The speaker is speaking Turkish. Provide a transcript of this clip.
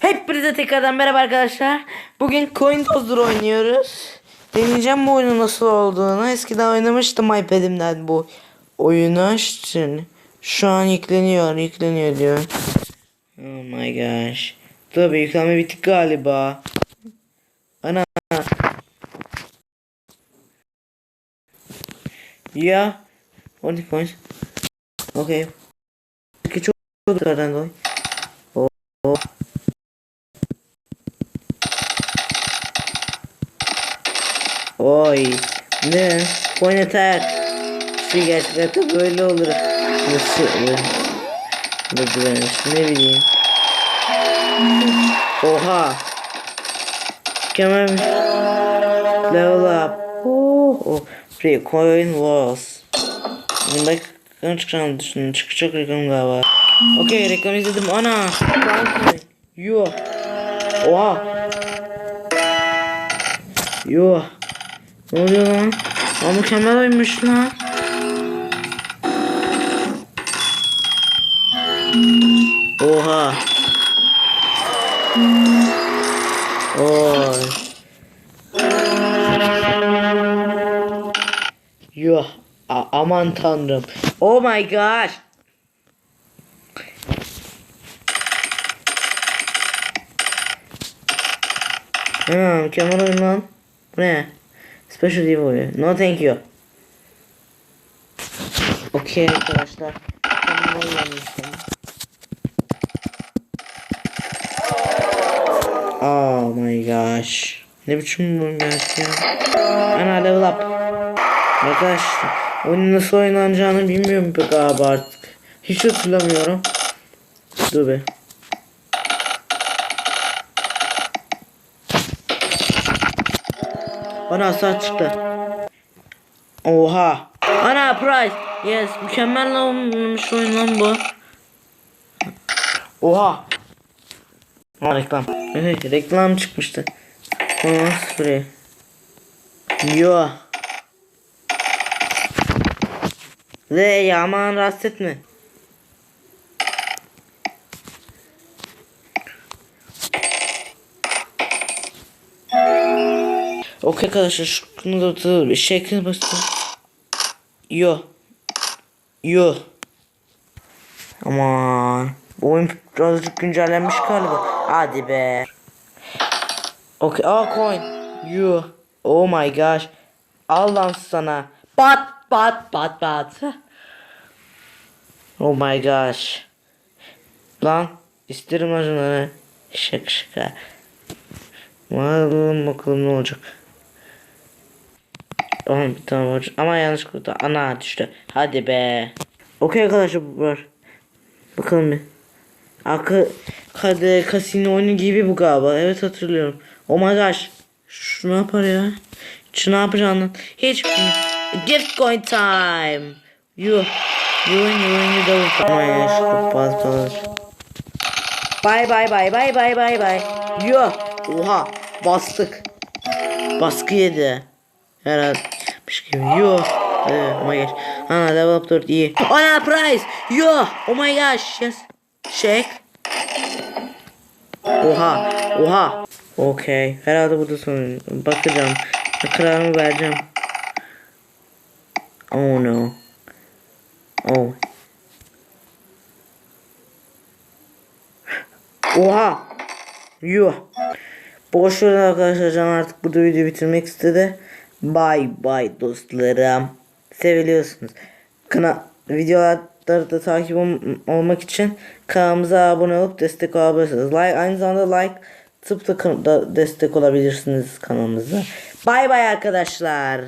Hepinize tekrardan merhaba arkadaşlar. Bugün Coin Toaster oynuyoruz. Deneyeceğim bu oyunun nasıl olduğunu. Eskiden oynamıştım iPad'imden bu oyunu. Şimdi şu an yükleniyor, yükleniyor diyor. Oh my gosh. Tabii yüklenme bitik galiba. Ana. Ya. 10 points. Okay. Çok tekrardan dolayı. Oh. Oy. Ne? Oynatar. Şu gerçekten böyle olur. Nasıl? Ne güvenmiş ne bileyim. Oha. Mükemmel. Level up. Oh, oh. Free coin was. Bunda reklam çıkacağını düşündüm. Çıkacak reklam galiba. Okey reklam izledim. Ana. Yo. Oha. Yo. Ne oluyor lan? Aa, mükemmel oymuş lan. Oha. Oy. Yo. A- aman tanrım. Oh my gosh. Ha, mükemmel oyun lan. Bu ne? Special oyun. No thank you. Okey arkadaşlar. Oh my gosh. Ne biçim oyun gerçekten. Ana level up. Arkadaşlar oyunun nasıl oynanacağını bilmiyorum pek galiba artık. Hiç hatırlamıyorum. Dur be. Bana saat çıktı. Oha. Ana prize. Yes. Mükemmel olmuş oyun lan bu. Oha. Ha reklam. Evet reklam çıkmıştı. Aa sprey. Yo. Ve ya aman rahatsız etme. Okey arkadaşlar şunu da da şekline bastım. Yo. Yo. Aman. Bu oyun birazcık güncellenmiş galiba. Hadi be. Okey. Aa coin. Yo. Oh my gosh. Al lan sana. Bat bat bat bat. Oh my gosh. Lan. isterim lan şunları. Şaka şaka. Bakalım bakalım ne olacak. Tamam tamam hocam. Ama yanlış kurdu. Ana düştü. Hadi be. Okey arkadaşlar bu var. Bakalım bir. Akı kade kasino oyunu gibi bu galiba. Evet hatırlıyorum. Oh my gosh. Şu ne yapar ya? Şu ne yapacağını hiç. Gift coin time. You. You win you win you double. Oh my gosh. Kapat kalır. Bye bye bye bye bye bye bye. Yo. Oha. Bastık. Baskı yedi. Herhalde. Şey gibi. Yo. Evet, oh my gosh. Ana level up 4 iyi. Ana prize. Yo. Oh my gosh. Yes. Shake. Oha. Oha. Okey. Herhalde burada son. Bakacağım. Kararımı vereceğim. Oh no. Oh. Oha. Yuh. Boş verin arkadaşlar can artık burada videoyu bitirmek istedi. Bye bye dostlarım. Seviliyorsunuz. Kana videoları da takip ol- olmak için kanalımıza abone olup destek olabilirsiniz. Like aynı zamanda like tıp da, destek olabilirsiniz kanalımıza. Bye bye arkadaşlar.